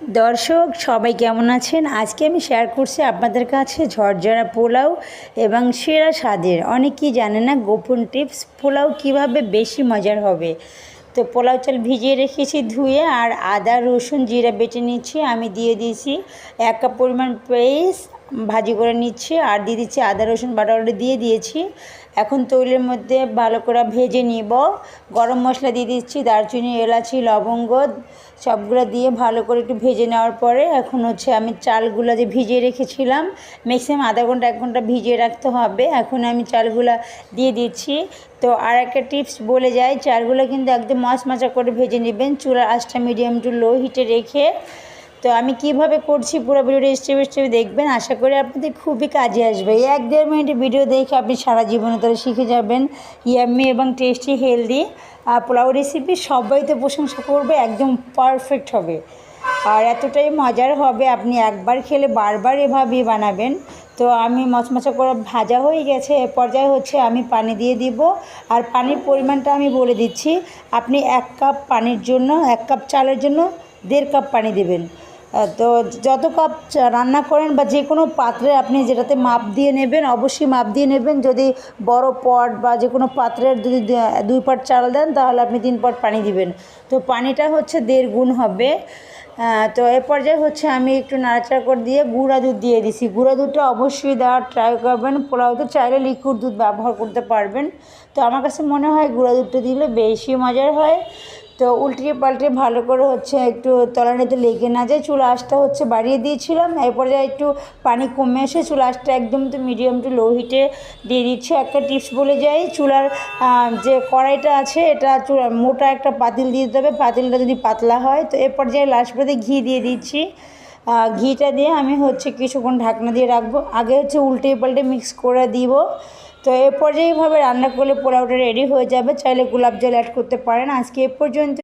দর্শক, সবাই কেমন আছেন? আজকে আমি শেয়ার করছি আপনাদের কাছে ঝরঝরা পোলাও এবং সেরা স্বাদের। অনেকেই জানে না গোপন টিপস পোলাও কীভাবে বেশি মজার হবে। তো পোলাও চাল ভিজিয়ে রেখেছি ধুয়ে আর আদা, রসুন, জিরা বেটে নিচ্ছি। আমি দিয়ে দিয়েছি এক কাপ পরিমাণ পেস্ট ভাজি করে নিচ্ছি আর দিয়ে দিচ্ছি আদা, রসুন বাটা বাটা দিয়ে দিয়েছি। এখন তৈলের মধ্যে ভালো করে ভেজে নিব। গরম মশলা দিয়ে দিচ্ছি দারচিনি, এলাচি, লবঙ্গ, সবগুলো দিয়ে ভালো করে একটু ভেজে নেওয়ার পরে এখন হচ্ছে আমি চালগুলো যে ভিজিয়ে রেখেছিলাম ম্যাক্সিমাম আধা ঘণ্টা, এক ঘণ্টা ভিজিয়ে রাখতে হবে। এখন আমি চালগুলো দিয়ে দিচ্ছি। তো আর একটা টিপস বলে যাই, চালগুলো কিন্তু একদম মাছ মাচা করে ভেজে নেবেন। চুলার আঁচটা মিডিয়াম টু লো হিটে রেখে তো আমি কীভাবে করছি পুরো ভিডিওটা স্টেপ স্টেপ দেখবেন, আশা করি আপনাদের খুবই কাজে আসবে। এক দেড় মিনিটের ভিডিও দেখে আপনি সারা জীবনে তারা শিখে যাবেন ইয়াম্মি এবং টেস্টি হেলদি পোলাও রেসিপি সবাই তো প্রশংসা করবে, একদম পারফেক্ট হবে। আর এতটাই মজার হবে, আপনি একবার খেলে বারবার এভাবেই বানাবেন। তো আমি মচমচা করে ভাজা হয়ে গেছে, এ পর্যায়ে হচ্ছে আমি পানি দিয়ে দিব। আর পানির পরিমাণটা আমি বলে দিচ্ছি, আপনি এক কাপ পানির জন্য, এক কাপ চালের জন্য দেড় কাপ পানি দেবেন। তো যত কাপ রান্না করেন বা যে কোনো পাত্রে আপনি যেটাতে মাপ দিয়ে নেবেন, অবশ্যই মাপ দিয়ে নেবেন। যদি বড় পট বা যে কোনো পাত্রের যদি দুই পট চাল দেন, তাহলে আপনি তিন পট পানি দিবেন। তো পানিটা হচ্ছে দেড় গুণ হবে। তো এ পর্যায়ে হচ্ছে আমি একটু নাড়াচাড়া করে দিয়ে গুঁড়া দুধ দিয়ে দিছি। গুঁড়া দুধটা অবশ্যই দেওয়ার ট্রাই করবেন। পোলাওতে চাইলে লিকুইড দুধ ব্যবহার করতে পারবেন। তো আমার কাছে মনে হয় গুঁড়া দুধটা দিলে বেশি মজার হয়। তো উল্টিয়ে পাল্টে ভালো করে হচ্ছে একটু তলানিতে লেগে না যায়, চুলা আঁচটা হচ্ছে বাড়িয়ে দিয়েছিলাম। এরপরে একটু পানি কমে এসে চুলা আঁচটা একদম তো মিডিয়াম টু লো হিটে দিয়ে দিচ্ছি। একটা টিপস বলে যাই, চুলার যে কড়াইটা আছে, এটা মোটা একটা পাতিল দিয়ে দিতে হবে। পাতিলটা যদি পাতলা হয়, তো এ পর্যায়ে লাস্ট পর্যায়ে ঘি দিয়ে দিচ্ছি। ঘিটা দিয়ে আমি হচ্ছে কিছুক্ষণ ঢাকনা দিয়ে রাখব। আগে হচ্ছে উল্টে পাল্টে মিক্স করে দিব। তো এরপর যেইভাবে রান্না করলে পোলাওটা রেডি হয়ে যাবে, চাইলে গোলাপ জল অ্যাড করতে পারেন। আজকে এ পর্যন্ত